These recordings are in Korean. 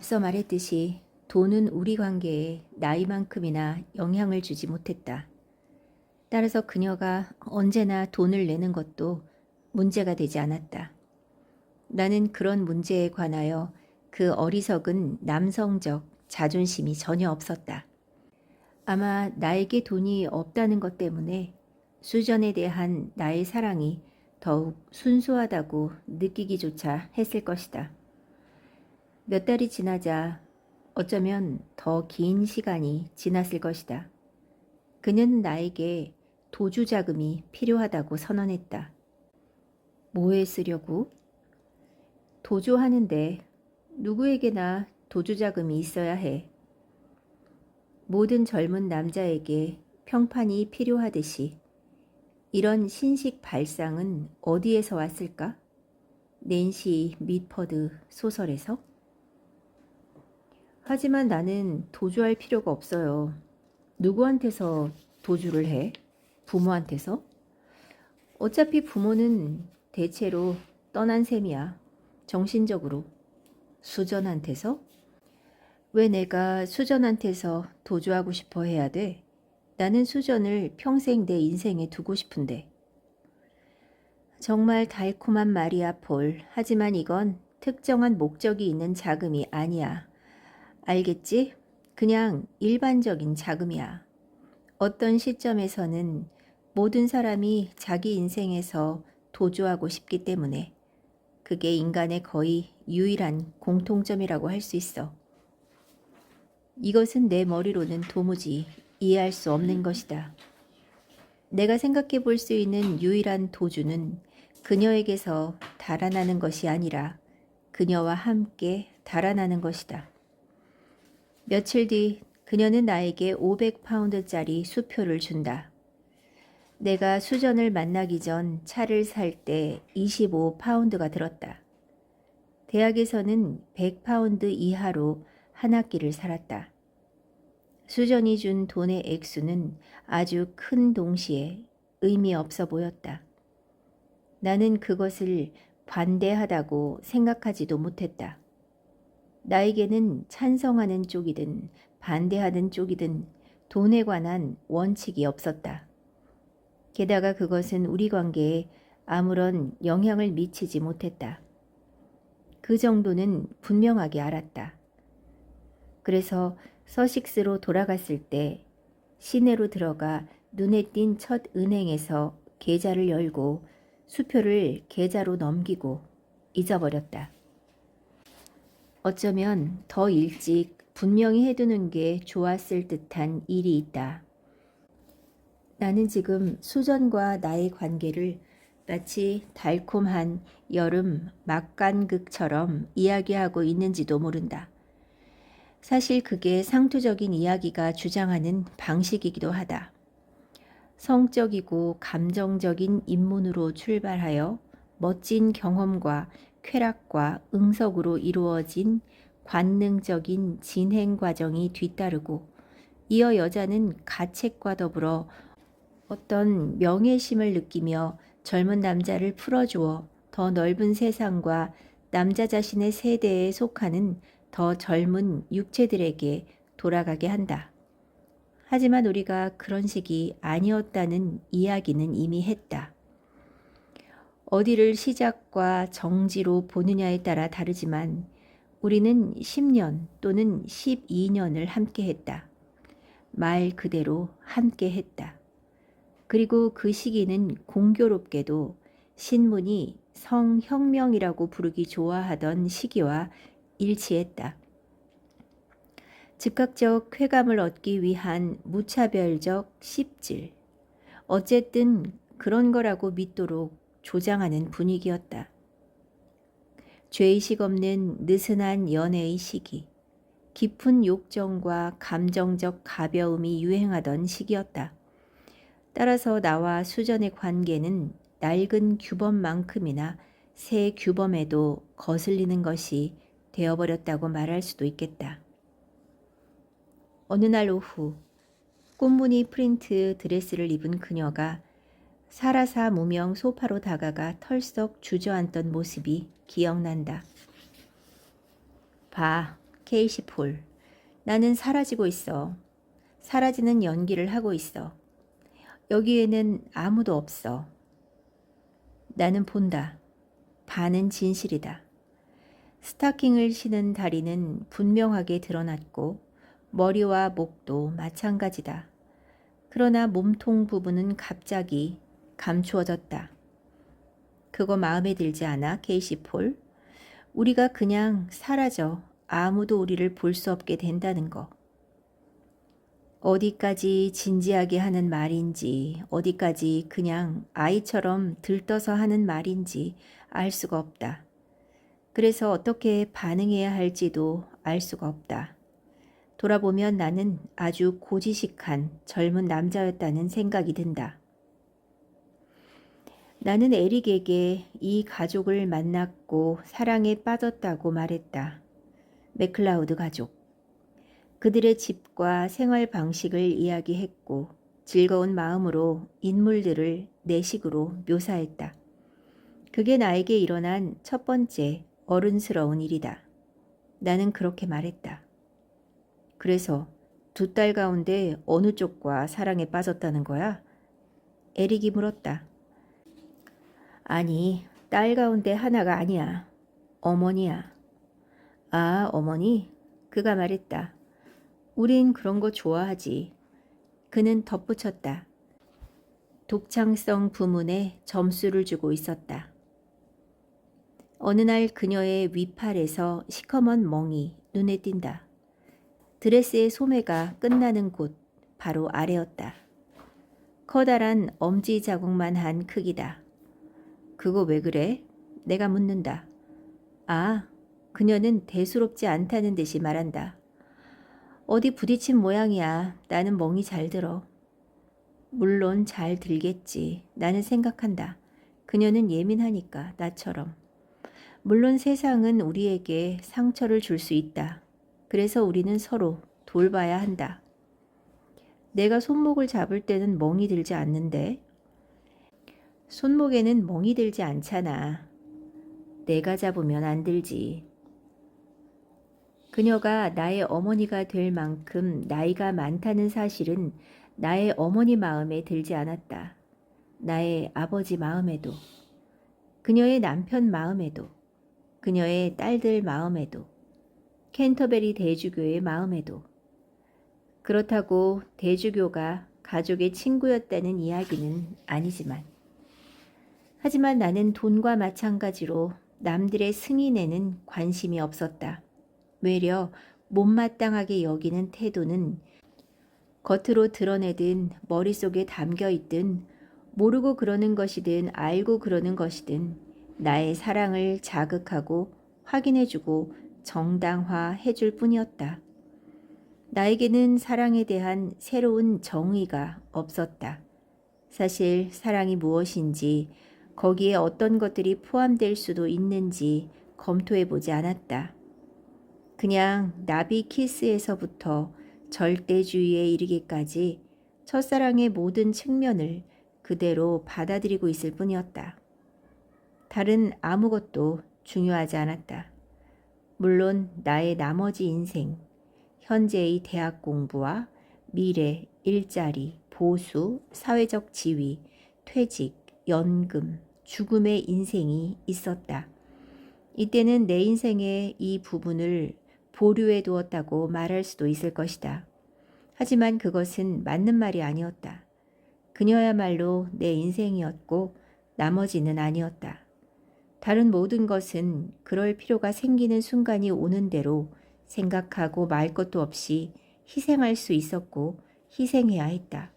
앞서 말했듯이 돈은 우리 관계에 나이만큼이나 영향을 주지 못했다. 따라서 그녀가 언제나 돈을 내는 것도 문제가 되지 않았다. 나는 그런 문제에 관하여 그 어리석은 남성적 자존심이 전혀 없었다. 아마 나에게 돈이 없다는 것 때문에 수전에 대한 나의 사랑이 더욱 순수하다고 느끼기조차 했을 것이다. 몇 달이 지나자 어쩌면 더 긴 시간이 지났을 것이다. 그는 나에게 도주 자금이 필요하다고 선언했다. 뭐에 쓰려고? 도주하는데 누구에게나 도주 자금이 있어야 해. 모든 젊은 남자에게 평판이 필요하듯이 이런 신식 발상은 어디에서 왔을까? 낸시 미퍼드 소설에서? 하지만 나는 도주할 필요가 없어요. 누구한테서 도주를 해? 부모한테서? 어차피 부모는 대체로 떠난 셈이야. 정신적으로. 수전한테서? 왜 내가 수전한테서 도주하고 싶어 해야 돼? 나는 수전을 평생 내 인생에 두고 싶은데. 정말 달콤한 말이야, 폴. 하지만 이건 특정한 목적이 있는 자금이 아니야. 알겠지? 그냥 일반적인 자금이야. 어떤 시점에서는 모든 사람이 자기 인생에서 도주하고 싶기 때문에 그게 인간의 거의 유일한 공통점이라고 할 수 있어. 이것은 내 머리로는 도무지 이해할 수 없는 것이다. 내가 생각해 볼 수 있는 유일한 도주는 그녀에게서 달아나는 것이 아니라 그녀와 함께 달아나는 것이다. 며칠 뒤 그녀는 나에게 500파운드짜리 수표를 준다. 내가 수전을 만나기 전 차를 살 때 25파운드가 들었다. 대학에서는 100파운드 이하로 한 학기를 살았다. 수전이 준 돈의 액수는 아주 큰 동시에 의미 없어 보였다. 나는 그것을 관대하다고 생각하지도 못했다. 나에게는 찬성하는 쪽이든 반대하는 쪽이든 돈에 관한 원칙이 없었다. 게다가 그것은 우리 관계에 아무런 영향을 미치지 못했다. 그 정도는 분명하게 알았다. 그래서 서식스로 돌아갔을 때 시내로 들어가 눈에 띈 첫 은행에서 계좌를 열고 수표를 계좌로 넘기고 잊어버렸다. 어쩌면 더 일찍 분명히 해두는 게 좋았을 듯한 일이 있다. 나는 지금 수전과 나의 관계를 마치 달콤한 여름 막간극처럼 이야기하고 있는지도 모른다. 사실 그게 상투적인 이야기가 주장하는 방식이기도 하다. 성적이고 감정적인 입문으로 출발하여 멋진 경험과 쾌락과 응석으로 이루어진 관능적인 진행 과정이 뒤따르고 이어 여자는 가책과 더불어 어떤 명예심을 느끼며 젊은 남자를 풀어주어 더 넓은 세상과 남자 자신의 세대에 속하는 더 젊은 육체들에게 돌아가게 한다. 하지만 우리가 그런 식이 아니었다는 이야기는 이미 했다. 어디를 시작과 정지로 보느냐에 따라 다르지만 우리는 10년 또는 12년을 함께 했다. 말 그대로 함께 했다. 그리고 그 시기는 공교롭게도 신문이 성혁명이라고 부르기 좋아하던 시기와 일치했다. 즉각적 쾌감을 얻기 위한 무차별적 씹질. 어쨌든 그런 거라고 믿도록 조장하는 분위기였다. 죄의식 없는 느슨한 연애의 시기. 깊은 욕정과 감정적 가벼움이 유행하던 시기였다. 따라서 나와 수전의 관계는 낡은 규범만큼이나 새 규범에도 거슬리는 것이 되어버렸다고 말할 수도 있겠다. 어느 날 오후 꽃무늬 프린트 드레스를 입은 그녀가 사라사 무명 소파로 다가가 털썩 주저앉던 모습이 기억난다. 봐, 케이시 폴. 나는 사라지고 있어. 사라지는 연기를 하고 있어. 여기에는 아무도 없어. 나는 본다. 반은 진실이다. 스타킹을 신은 다리는 분명하게 드러났고 머리와 목도 마찬가지다. 그러나 몸통 부분은 갑자기 감추어졌다. 그거 마음에 들지 않아, 케이시 폴? 우리가 그냥 사라져 아무도 우리를 볼 수 없게 된다는 거. 어디까지 진지하게 하는 말인지, 어디까지 그냥 아이처럼 들떠서 하는 말인지 알 수가 없다. 그래서 어떻게 반응해야 할지도 알 수가 없다. 돌아보면 나는 아주 고지식한 젊은 남자였다는 생각이 든다. 나는 에릭에게 이 가족을 만났고 사랑에 빠졌다고 말했다. 맥클라우드 가족. 그들의 집과 생활 방식을 이야기했고 즐거운 마음으로 인물들을 내 식으로 묘사했다. 그게 나에게 일어난 첫 번째 어른스러운 일이다. 나는 그렇게 말했다. 그래서 두 딸 가운데 어느 쪽과 사랑에 빠졌다는 거야? 에릭이 물었다. 아니, 딸 가운데 하나가 아니야. 어머니야. 아, 어머니? 그가 말했다. 우린 그런 거 좋아하지. 그는 덧붙였다. 독창성 부문에 점수를 주고 있었다. 어느 날 그녀의 위팔에서 시커먼 멍이 눈에 띈다. 드레스의 소매가 끝나는 곳 바로 아래였다. 커다란 엄지 자국만 한 크기다. 그거 왜 그래? 내가 묻는다. 아, 그녀는 대수롭지 않다는 듯이 말한다. 어디 부딪힌 모양이야. 나는 멍이 잘 들어. 물론 잘 들겠지. 나는 생각한다. 그녀는 예민하니까, 나처럼. 물론 세상은 우리에게 상처를 줄 수 있다. 그래서 우리는 서로 돌봐야 한다. 내가 손목을 잡을 때는 멍이 들지 않는데, 손목에는 멍이 들지 않잖아. 내가 잡으면 안 들지. 그녀가 나의 어머니가 될 만큼 나이가 많다는 사실은 나의 어머니 마음에 들지 않았다. 나의 아버지 마음에도, 그녀의 남편 마음에도, 그녀의 딸들 마음에도, 캔터베리 대주교의 마음에도. 그렇다고 대주교가 가족의 친구였다는 이야기는 아니지만. 하지만 나는 돈과 마찬가지로 남들의 승인에는 관심이 없었다. 외려 못마땅하게 여기는 태도는 겉으로 드러내든 머릿속에 담겨 있든 모르고 그러는 것이든 알고 그러는 것이든 나의 사랑을 자극하고 확인해주고 정당화해 줄 뿐이었다. 나에게는 사랑에 대한 새로운 정의가 없었다. 사실 사랑이 무엇인지 거기에 어떤 것들이 포함될 수도 있는지 검토해 보지 않았다. 그냥 나비 키스에서부터 절대주의에 이르기까지 첫사랑의 모든 측면을 그대로 받아들이고 있을 뿐이었다. 다른 아무것도 중요하지 않았다. 물론 나의 나머지 인생, 현재의 대학 공부와 미래, 일자리, 보수, 사회적 지위, 퇴직, 연금, 죽음의 인생이 있었다. 이때는 내 인생의 이 부분을 보류해 두었다고 말할 수도 있을 것이다. 하지만 그것은 맞는 말이 아니었다. 그녀야말로 내 인생이었고 나머지는 아니었다. 다른 모든 것은 그럴 필요가 생기는 순간이 오는 대로 생각하고 말 것도 없이 희생할 수 있었고 희생해야 했다.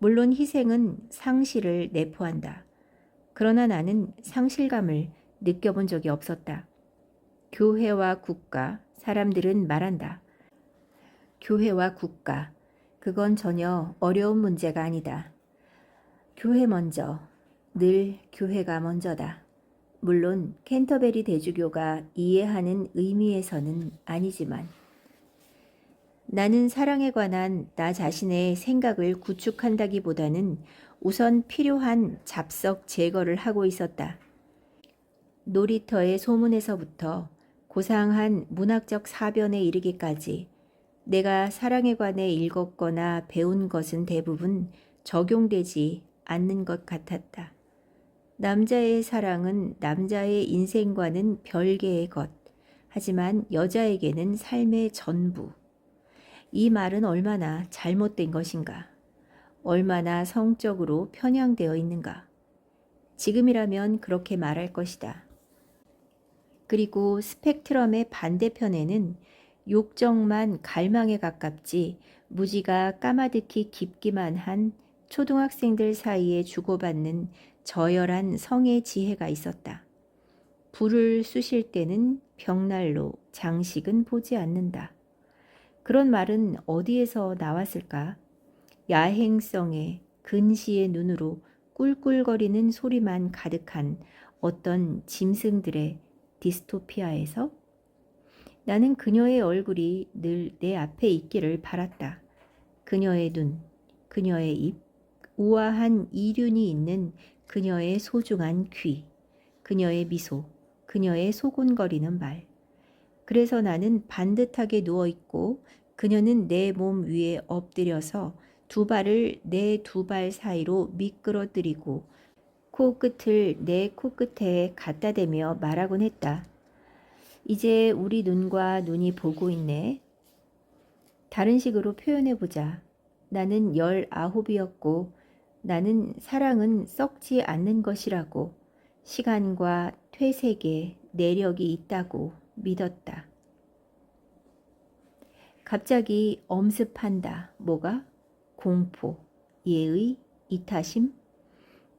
물론 희생은 상실을 내포한다. 그러나 나는 상실감을 느껴본 적이 없었다. 교회와 국가, 사람들은 말한다. 교회와 국가, 그건 전혀 어려운 문제가 아니다. 교회 먼저, 늘 교회가 먼저다. 물론 캔터베리 대주교가 이해하는 의미에서는 아니지만 나는 사랑에 관한 나 자신의 생각을 구축한다기보다는 우선 필요한 잡석 제거를 하고 있었다. 놀이터의 소문에서부터 고상한 문학적 사변에 이르기까지 내가 사랑에 관해 읽었거나 배운 것은 대부분 적용되지 않는 것 같았다. 남자의 사랑은 남자의 인생과는 별개의 것, 하지만 여자에게는 삶의 전부. 이 말은 얼마나 잘못된 것인가? 얼마나 성적으로 편향되어 있는가? 지금이라면 그렇게 말할 것이다. 그리고 스펙트럼의 반대편에는 욕정만 갈망에 가깝지 무지가 까마득히 깊기만 한 초등학생들 사이에 주고받는 저열한 성의 지혜가 있었다. 불을 쑤실 때는 벽난로, 장식은 보지 않는다. 그런 말은 어디에서 나왔을까? 야행성의 근시의 눈으로 꿀꿀거리는 소리만 가득한 어떤 짐승들의 디스토피아에서 나는 그녀의 얼굴이 늘 내 앞에 있기를 바랐다. 그녀의 눈, 그녀의 입, 우아한 이륜이 있는 그녀의 소중한 귀, 그녀의 미소, 그녀의 소곤거리는 말. 그래서 나는 반듯하게 누워 있고 그녀는 내 몸 위에 엎드려서 두 발을 내 두 발 사이로 미끄러뜨리고 코끝을 내 코끝에 갖다 대며 말하곤 했다. 이제 우리 눈과 눈이 보고 있네. 다른 식으로 표현해 보자. 나는 열아홉이었고 나는 사랑은 썩지 않는 것이라고 시간과 퇴색에 내력이 있다고 믿었다. 갑자기 엄습한다. 뭐가? 공포, 예의, 이타심?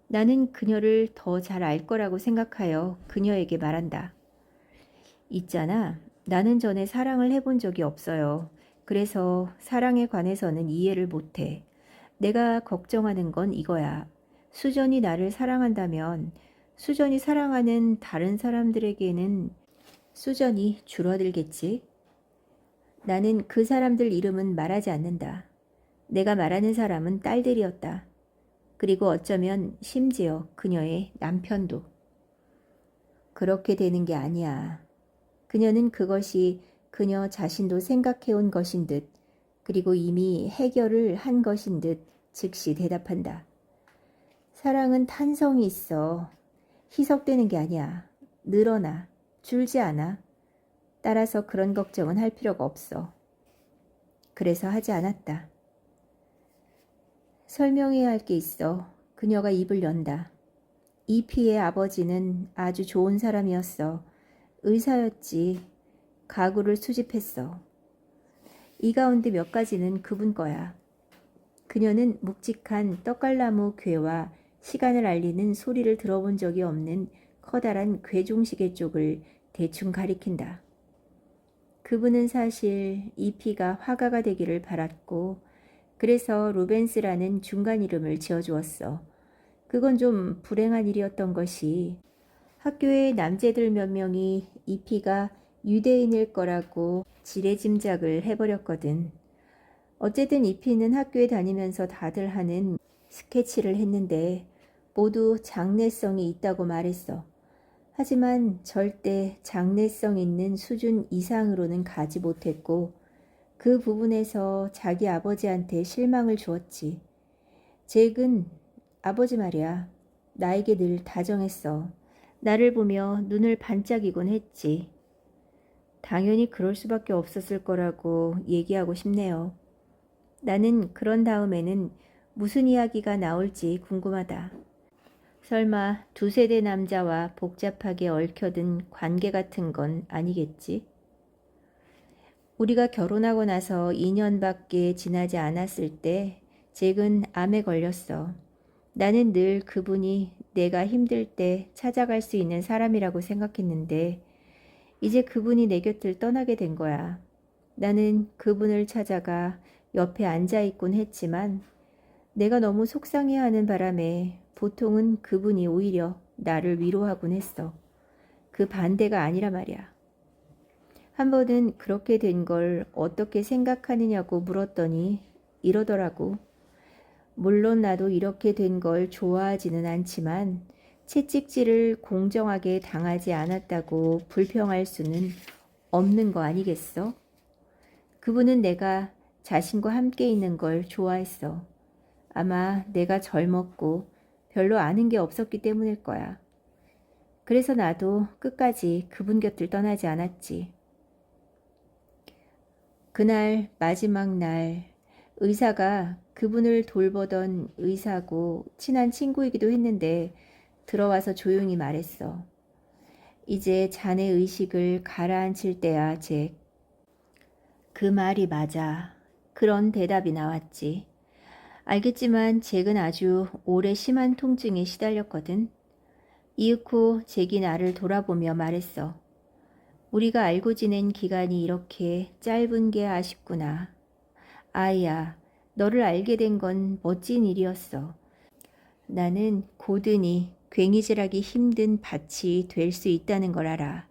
나는 그녀를 더 잘 알 거라고 생각하여 그녀에게 말한다. 있잖아. 나는 전에 사랑을 해본 적이 없어요. 그래서 사랑에 관해서는 이해를 못해. 내가 걱정하는 건 이거야. 수전이 나를 사랑한다면 수전이 사랑하는 다른 사람들에게는 수전이 줄어들겠지. 나는 그 사람들 이름은 말하지 않는다. 내가 말하는 사람은 딸들이었다. 그리고 어쩌면 심지어 그녀의 남편도. 그렇게 되는 게 아니야. 그녀는 그것이 그녀 자신도 생각해온 것인 듯, 그리고 이미 해결을 한 것인 듯 즉시 대답한다. 사랑은 탄성이 있어. 희석되는 게 아니야. 늘어나. 줄지 않아. 따라서 그런 걱정은 할 필요가 없어. 그래서 하지 않았다. 설명해야 할 게 있어. 그녀가 입을 연다. 이피의 아버지는 아주 좋은 사람이었어. 의사였지. 가구를 수집했어. 이 가운데 몇 가지는 그분 거야. 그녀는 묵직한 떡갈나무 괴와 시간을 알리는 소리를 들어본 적이 없는 커다란 괴종시계 쪽을 대충 가리킨다. 그분은 사실 이피가 화가가 되기를 바랐고 그래서 루벤스라는 중간 이름을 지어주었어. 그건 좀 불행한 일이었던 것이 학교의 남자들 몇 명이 이피가 유대인일 거라고 지레짐작을 해버렸거든. 어쨌든 이피는 학교에 다니면서 다들 하는 스케치를 했는데 모두 장래성이 있다고 말했어. 하지만 절대 장래성 있는 수준 이상으로는 가지 못했고 그 부분에서 자기 아버지한테 실망을 주었지. 잭은 아버지 말이야. 나에게 늘 다정했어. 나를 보며 눈을 반짝이곤 했지. 당연히 그럴 수밖에 없었을 거라고 얘기하고 싶네요. 나는 그런 다음에는 무슨 이야기가 나올지 궁금하다. 설마 두세 대 남자와 복잡하게 얽혀든 관계 같은 건 아니겠지? 우리가 결혼하고 나서 2년밖에 지나지 않았을 때 잭은 암에 걸렸어. 나는 늘 그분이 내가 힘들 때 찾아갈 수 있는 사람이라고 생각했는데 이제 그분이 내 곁을 떠나게 된 거야. 나는 그분을 찾아가 옆에 앉아 있곤 했지만 내가 너무 속상해하는 바람에 보통은 그분이 오히려 나를 위로하곤 했어. 그 반대가 아니라 말이야. 한 번은 그렇게 된 걸 어떻게 생각하느냐고 물었더니 이러더라고. 물론 나도 이렇게 된 걸 좋아하지는 않지만 채찍질을 공정하게 당하지 않았다고 불평할 수는 없는 거 아니겠어? 그분은 내가 자신과 함께 있는 걸 좋아했어. 아마 내가 젊었고 별로 아는 게 없었기 때문일 거야. 그래서 나도 끝까지 그분 곁을 떠나지 않았지. 그날 마지막 날 의사가 그분을 돌보던 의사고 친한 친구이기도 했는데 들어와서 조용히 말했어. 이제 자네 의식을 가라앉힐 때야, 잭. 그 말이 맞아. 그런 대답이 나왔지. 알겠지만 잭은 아주 오래 심한 통증에 시달렸거든. 이윽고 잭이 나를 돌아보며 말했어. 우리가 알고 지낸 기간이 이렇게 짧은 게 아쉽구나. 아이야, 너를 알게 된 건 멋진 일이었어. 나는 고든이 괭이질하기 힘든 밭이 될 수 있다는 걸 알아.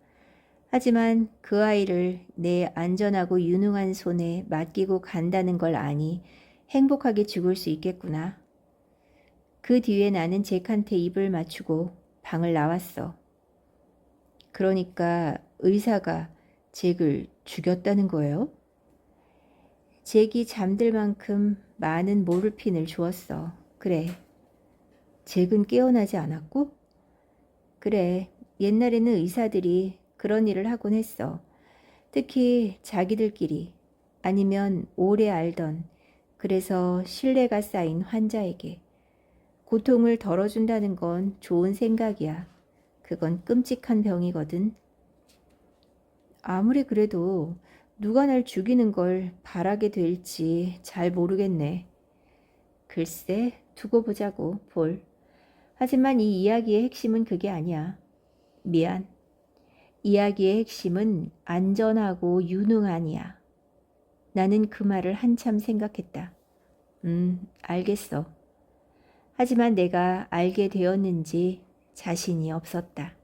하지만 그 아이를 내 안전하고 유능한 손에 맡기고 간다는 걸 아니 행복하게 죽을 수 있겠구나. 그 뒤에 나는 잭한테 입을 맞추고 방을 나왔어. 그러니까 의사가 잭을 죽였다는 거예요? 잭이 잠들 만큼 많은 모르핀을 주었어. 그래. 잭은 깨어나지 않았고? 그래. 옛날에는 의사들이 그런 일을 하곤 했어. 특히 자기들끼리 아니면 오래 알던 그래서 신뢰가 쌓인 환자에게 고통을 덜어준다는 건 좋은 생각이야. 그건 끔찍한 병이거든. 아무리 그래도 누가 날 죽이는 걸 바라게 될지 잘 모르겠네. 글쎄, 두고 보자고, 볼. 하지만 이 이야기의 핵심은 그게 아니야. 미안. 이야기의 핵심은 안전하고 유능하니야. 나는 그 말을 한참 생각했다. 음, 알겠어. 하지만 내가 알게 되었는지 자신이 없었다.